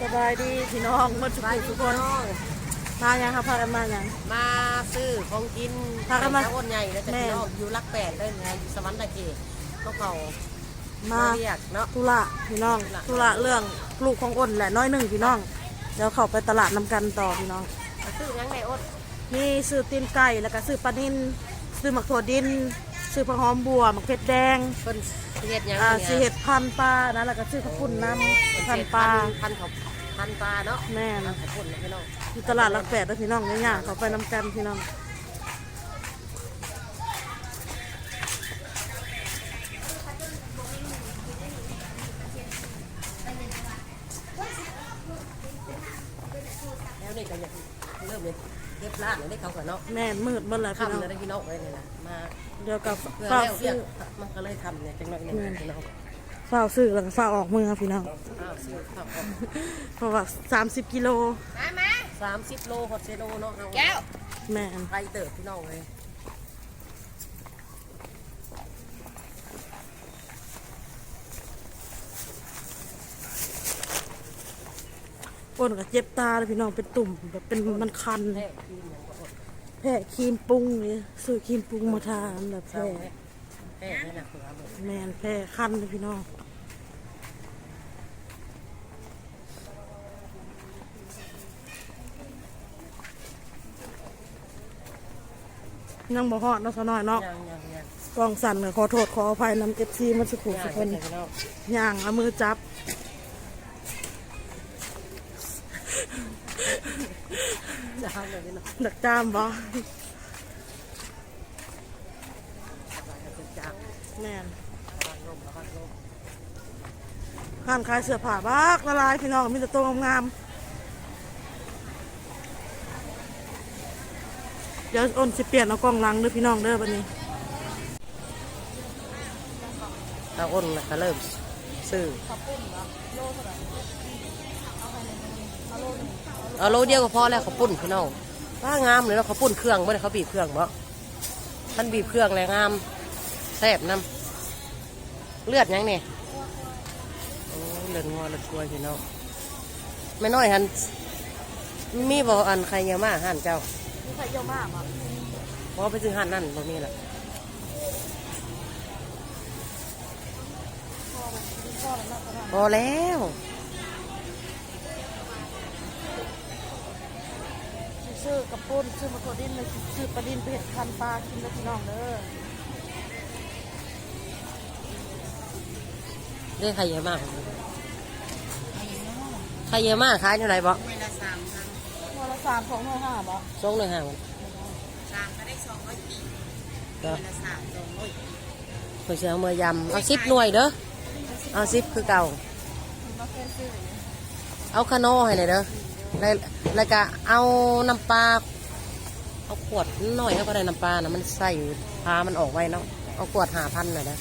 สบายดีพี่น้องหมดทุกผู้ทุกคนมายังครับพากันมายัง มาซื้อของกินพากันมาทงอ้นใหญ่แล้วจะแม่พี่น้องอยู่รักแปดเลยนะอยู่สวรรค์ตะเกียก็เขามาเรียกเนาะธุระพี่น้องธุระเรื่องลูกของอ้นแหละน้อยหนึ่งพี่น้องเดี๋ยวเข้าไปตลาดนำกันต่อพี่น้องมาซื้อยังไงอ้นนี่ซื้อตีนไก่แล้วก็ซื้อปลานินซื้อหมักถั่วดินซื้อผักหอมบัวหมักเผ็ดแดงเพิ่นเฮ็ดหยังอ่านี่ยซื้อเห็ดพันปลานะแล้วก็ซื้อข้าวปุ้นน้ำพันปลาพันเขา พันปลาเนาะแม่นขอบคุณนะพี่น้องอยู่ตลาดรักแปดแล้วพี่น้องง่ายๆเขาไปนำกันพี่น้องแล้วนี่ก็ยังเริ่มเลยเรียบร้านเลยได้เขาก่อนเนาะแม่นมืดเมื่อไรพี่น้องทำเลยได้พี่น้องเลยเนี่ยนะมาเดี๋ยวกับเพื่อฝ้าแล้วเรีซื้ยอกมันก็เลยทำเนี่ยจังหน่อยหนึงพี่น้อง ฝ้าซื้อแล้วก็ฝ้าออกมือพี่น้องอ้าวซื้อข้าวออกเพราะว่า30กิโลสามสิบโลฮอตเซโลเนาะแก้วแม่นไปเติบพี่น้องเลยอ้นก็เจ็บตาเลยพี่น้องเป็นตุ่มแบบเป็นมันคันแท้กินอย่างก็อดแพ้ครีมปรุงนี่ซื้อครีมปรุงมาทานแบบเศร้าแพ้แท้แท้นี่นะเผื่อเบิดแม่นแพ้คันเลยพี่น้อง ยังบ่ฮอดเนาะซะหน่อยเนาะยังยังยังกล้องสั่นก็ขอโทษขออภัยนำเอฟซีมันสุขุมทุกคนพี่น้องย่างเอามือจับจะทำเลยพี่น้องดักจ้ามบ่จะจับแม่นระวังลมระวังลมห้านขายเสื้อผ้าบากละลายพี่น้องมีแต่ตัวงามๆ เดี๋ยวอ้นสิเปลี่ยนเอากล้องหลังเด้อพี่น้องเด้อบัดนี้ตาอ้นก็เริ่มซื้อเอาโลเดียวก็พอแล้วเขาวปุ้นพี่น้องว่างามเลยเนาะเขาวปุ้นเครื่องบ่ได้เขาบีบเครื่องบ่ท่านบีบเครื่องแล้วงามแซ่บน้ำเลือดยังเนี่ยโอ้เลือดงอเลือดช่วยพี่น้องไม่น้อยหันมีบ่อันใครเยอะมากหันเจ้า มีใครเยอะมากอะเพราะไปซื้อหันนั่นบ่มีแหละพอแล้วซื้อกระปุ้นซื้อมาตัวดินเลยซื้อปลาดินไปเห็ดพันปลากินแล้วพี่น้องเด้อเรียกใครเยอะมากใครเยอะมากขายเท่าไหร่บ่เว สามสองร้อยห้าบ่สองหนึ่งห้าสามก็ได้สองร้อยปีก็เวลาสามสองร้อยปีเพื่อเสียเมื่อยำเอาซิปหน่วยเด้อเอาซิปคือเก่ามาแค่ซื้อเอาคาโน่ให้หน่อยเด้อแล้วแล้วก็เอาน้ำปลาเอาขวดหน่อยเอาก็ได้น้ำปลานะมันใส่พามันออกไว้เนาะเอาขวดหาพันหน่อยนะ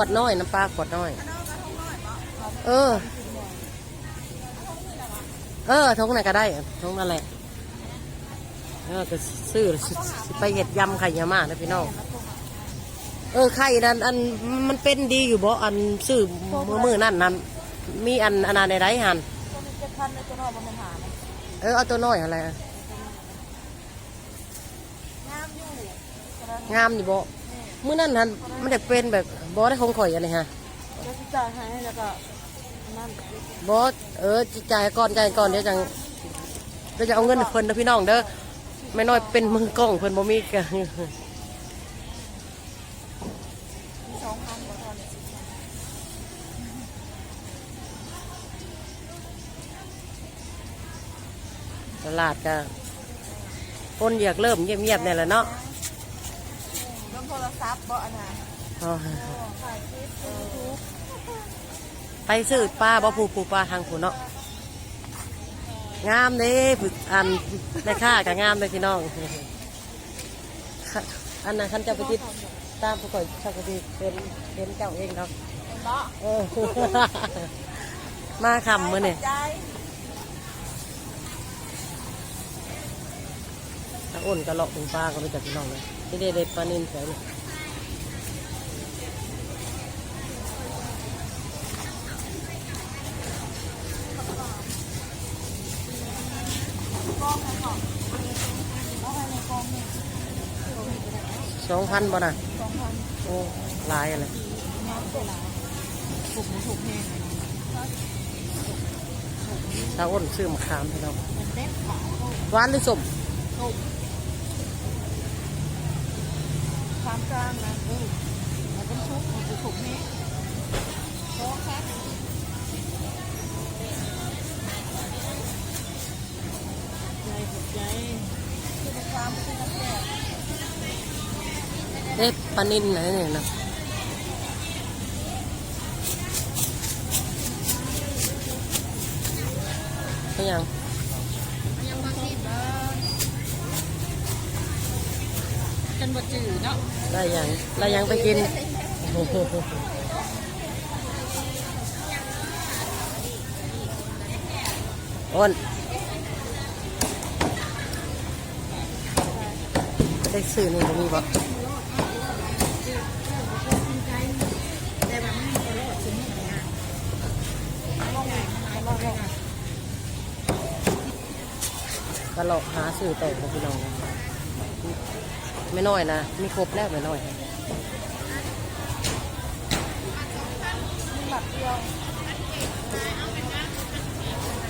วดน้อยน้ำปลาขวดน้อย เออ เออทงไหนก็ได้ทงนั่นแหละเออก็ซื้อไปเห็ดยำไข่ยามานะพี่น้องเออไข่นั่นอันมันเป็นดีอยู่บ่อันซื้อมือมือนั่นนั่นมีอันอันอะไรไรหันเจ็ดในตัวน้อยบนมันหานะเออเอาตัวน้อยอะไรงามอยู่กระดานงามอยู่บ่มือนั่นหันมันได้เป็นแบบ บ่ได้คงข่อยอะไรฮะเดี๋ยวสิจ่ายให้แล้วก็นั่นบ่เออจิจ่ายก่อนจ่ายก่อนเดี๋ยวจังเดี๋ยวจะเอาเงินให้เพิ่นนะพี่น้องเด้อไม่น้อยเป็นมือกล้องเพิ่นบ่มีกันมีสองพันกว่าตอนนี้ตลาดก็คนอยากเริ่มเงียบๆเนี่ยแหละเนาะเรื่องโทรศัพท์บ่อันน่ะ อ๋อถ่ายคลิปยูทูบไปซื้อปลาบ่ผูปูปลาทางผูเนาะงามเด้ผู้อันแม่ค้าก็งามเลยพี่น้อง อันนั้นคันเจะไปติดตามผู้ก่อยชักกะดีเป็นเป็นเจ้าเองเนาะเนาะเออมาคำมือเนี่ยใจถ้าอ้นก็เลาะถึงปลาก็ไปจับพี่น้องเลยนี่เด็ดเด็ดปลานินแถวนี้ สองพันบ่น่ะโอ้หลายอะไรถ้าอ้นซื้อมะขามให้เราหวานหรือส้มคามกลางนะเออมันเป็นชุบมันจะถูกนี้โต๊ะครับใจหัวใจคือความคือน้ำแก่เอ๊ะปลานินไหนเนี่ยนะก็ยังยังบางทีกันบ่จืดเนาะได้ยังได้ยังไปกินอ้นได้ซื้อนี่จะมีบ่ แต่ว่ามันก็รอดชิ้นนี้นะ ตลกหาซื้อต่ของพี่น้องไม่น้อยนะมีครบแล้วไม่น้อย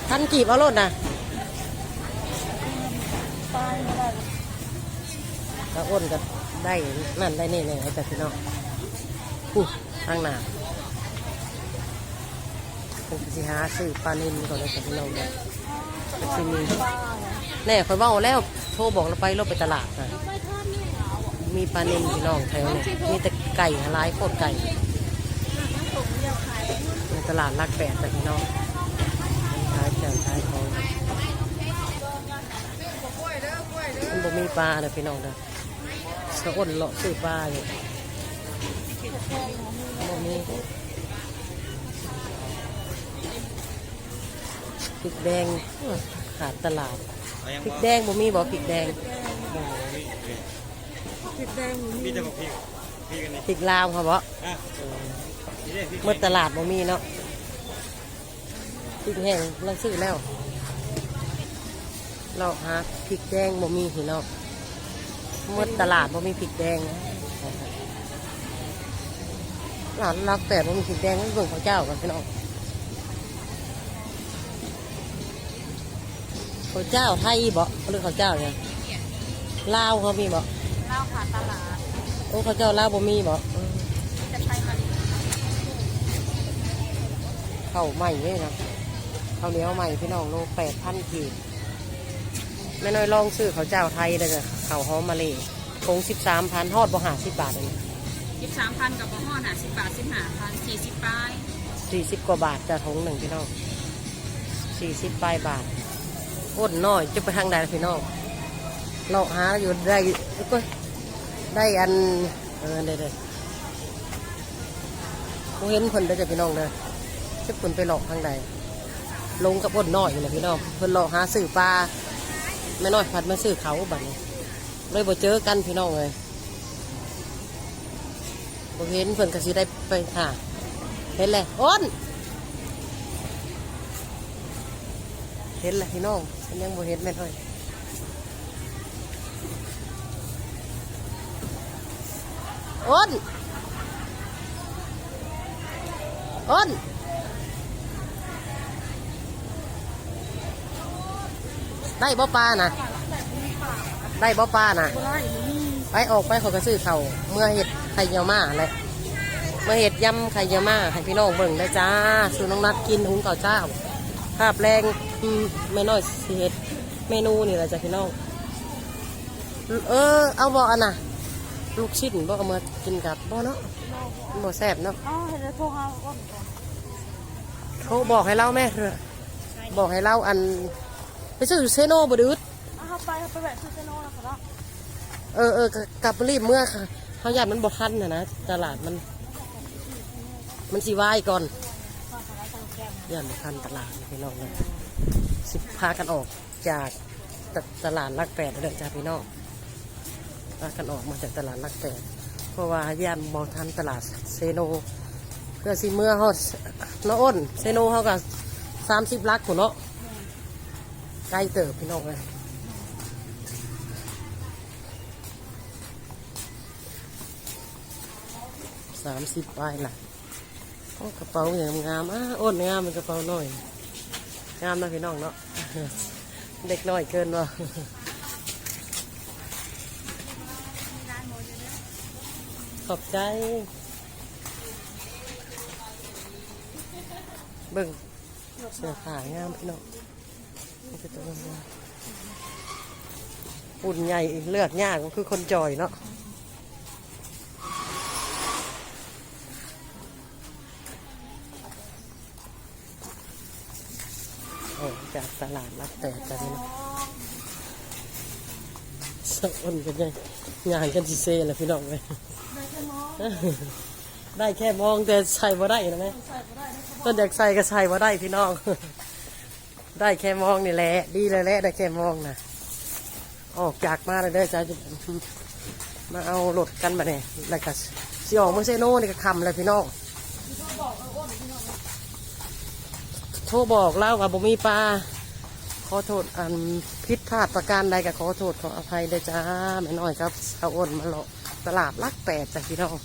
ท่านกีบเอารถนะตาอ้นก็ได้นั่นได้นี่เลยแต่พี่น้องอู้ทางหน้าผมสิหาซื้อปลานินก่อนเลยแต่พี่น้องเนี่ยก็สิมี แน่คอยเบ้าแล้วโทรบอกเราไปเราไปตลาดนะมีปลานินพี่น้องแถวเนี่ยมีแต่ไก่หลายโคตรไก่ในตลาดรักแปดแต่พี่น้องขายแจ่มขายของมันบ่มีปลาเลยพี่น้องเด้อสะอ้นเลาะซื้อปลาอยู่บ่มีพริกแดงขาดตลาดเอายัง พริกบ่แดงบ่มีบ่พริกแดงโอ้โหมีเอ้ยผิดแดงอยู่มีนี่แต่บอกพี่พี่กันนี่พริกลาวครับบ่อะนี่เด้พี่เมื่อตลาดบ่มีเนาะพริกแห้งเราซื้อแล้วเราหาพริกแดงบ่มีพี่น้องเมื่อตลาดบ่มีพริกแดงนะหลานรักแต่บ่มีพริกแดงให้เบิ่งเขาเจ้ากันพี่น้อง ขาเจ้าไทยบ่หรือเขาเจ้าเนี่ยลาวเขามีบ่เล่าผ่านตลาดโอ้เขาเจ้าลาวบ่มีบ่อืมจะใช้มาเข้าวใหม่เลยนะข้าวเหนียวใหม่พี่น้องโลแปดพันกีบแม่น้อยลองซื้อข้าวเจ้าไทยเลยจ้ะข้าวหอมมะเลคงสิบสามพันทอดบ่หาสิบบาทเองยี่สามพันกับบ่ห่อหนาสิบบาทสิบห้าพันสี่สิบปลายสี่สิบกว่าบาทจะทงหนึ่งพี่น้องสี่สิบปลายบาท อ้นน้อยจะไปทางใดพี่น้องเราหาอยู่ได้ก็ได้อันเออเด้เด้อผมเห็นคนได้จ้ะพี่น้องเด้อจะคนไปหลอกทางใดลงกับอ้นน้อยนี่แหละพี่น้องเพิ่นหลอกหาซื้อปลาไม่น้อยพัดมาซื้อเขาบัดนี้เลยบ่เจอกันพี่น้องเลยบ่เห็นเพิ่นก็สิได้ไปหาเห็นเลยอ้น เห็นเลยพี่น้องฉันยังบ่เห็นแม่น้อยอ้นอ้นได้บ่ปลานะได้บ่ปลานะไปออกไปขาก็ซื้อเขาเมื่อเห็ดไข่เยี่ยวมาแหละเมื่อเห็ดยำไข่เยี่ยวมาให้พี่น้องเบิ่งได้จ้าสูน้องนัดกินหุงข้าเจ้า ภาพแรงอืมไม่น้อยสิเห็ดเมนูนี่แหละจ้ะพี่น้อง เออ เอาบ่อันน่ะ ลูกชิ้นบ่เอามากินกับบ่เนาะบ่แซ่บเนาะอ๋อเห็นแล้วโทรหาก่อนก่อนเขาบอกให้เล่าแม่เถอะบอกให้เล่าอัน ไปซื้อเซโนบ่ดืดเอาเข้าไปเอาไปแวะซื้อเจโน่นะคะเนาะเออเออกกลับรีบเมื่อค่ะเขาอยากมันบทันนะนะตลาดมัน มันสีวายก่อน ย่านบทันตลาดพี่น้องเลยสิพากันออกจากตตลาดลักแปดเลยจ้าพี่น้องตากันออกมาจากตลาดลักแต่เพราะว่าย่านบอทันตลาดเซโนเพื่อสิเมื่อเขาน้าอ้นเซโนเขากับสามสิบลักหัวเนาะใกล้เติบพี่น้องเลยสามสิบปลายละโอ้ กระเป๋าอย่างงามอะอ้นงามเป็นกระเป๋าหน้อย งามนะพี่น้องเนาะ เด็กน้อยเกินว่ะขอบใจ เบิ่งเสื้อผ้างามพี่น้องนี่คือตัวงามปุ่นใหญ่เลือกยากก็คือคนจอยเนาะ ตลาดรักแต่กันเนาะสะอ้นกันยังงานกันสิเซ่แหละพี่น้องเลยได้แค่มองแต่ใส่บ่ได้นะแม่ต้นอยากใส่ก็ใส่บ่ได้พี่น้อง ได้แค่มองนี่แหละ ดีเลยแหละได้แค่มองนะออกจากมาเลยเด้อจ้าจะมาเอารถกันมาเนี่ยแล้วก็สิออกเมื่อเซโน่นี่ก็คำเลยพี่น้องโทรบอกเล่าว่าบ่มีปลา ขอโทษอันผิดพลาดประการใดก็ขอโทษขออภัยเด้อจ้าแม่น้อยครับเอาอ้นมาเลาะตลาดลักแปดจ้ะพี่น้อง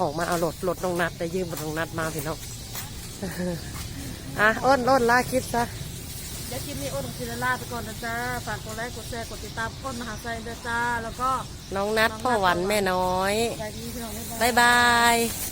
ออกมาเอารถรถน้องนัดได้ยืมรถน้องนัดมาพี่น้องอะอ้นอ้นลาคิดซะเดี๋ยวคลิปนี้อ้นกับซิลาไปก่อนนะจ้าฝากกดไลค์กดแชร์กดติดตามอ้นมหาไซเด้อจ้าแล้วก็น้องนัดพ่อหวันแม่น้อยไปดีพี่น้องบ๊ายบายบายบาย